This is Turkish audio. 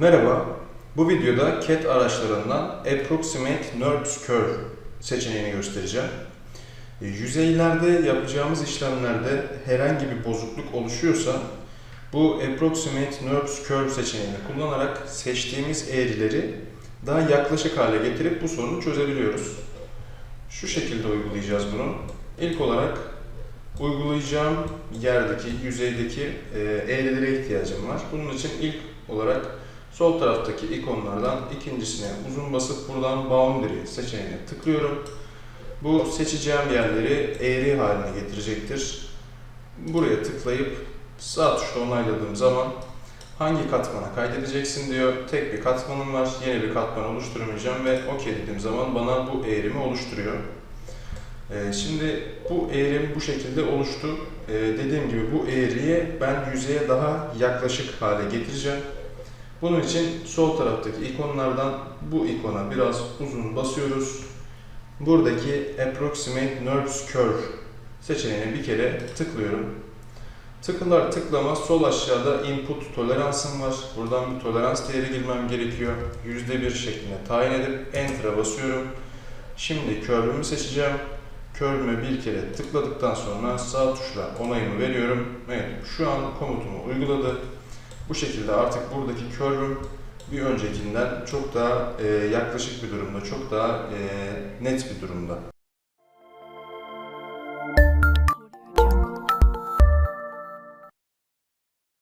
Merhaba, bu videoda CAT araçlarından Approximate NURBS Curve seçeneğini göstereceğim. E, Yüzeylerde yapacağımız işlemlerde herhangi bir bozukluk oluşuyorsa bu Approximate NURBS Curve seçeneğini kullanarak seçtiğimiz eğrileri daha yaklaşık hale getirip bu sorunu çözebiliyoruz. Şu şekilde uygulayacağız bunu. İlk olarak uygulayacağım yerdeki, yüzeydeki e, eğrilere ihtiyacım var. Bunun için ilk olarak sol taraftaki ikonlardan ikincisine uzun basıp buradan Boundary seçeneğine tıklıyorum. Bu seçeceğim yerleri eğri haline getirecektir. Buraya tıklayıp sağ tuşla onayladığım zaman hangi katmana kaydedeceksin diyor. Tek bir katmanım var. Yeni bir katman oluşturmayacağım ve OK dediğim zaman bana bu eğrimi oluşturuyor. Ee, Şimdi bu eğrim bu şekilde oluştu. Ee, Dediğim gibi bu eğriyi ben yüzeye daha yaklaşık hale getireceğim. Bunun için sol taraftaki ikonlardan bu ikona biraz uzun basıyoruz. Buradaki Approximate NURBS Curve seçeneğine bir kere tıklıyorum. Tıklar tıklamaz sol aşağıda input toleransım var. Buradan bir tolerans değeri girmem gerekiyor. %1 şeklinde tayin edip Enter'a basıyorum. Şimdi curve'ümü seçeceğim. Curve'üme bir kere tıkladıktan sonra sağ tuşla onayımı veriyorum. Evet şu an komutumu uyguladı. Bu şekilde artık buradaki curve'üm bir öncekinden çok daha e, yaklaşık bir durumda, çok daha e, net bir durumda.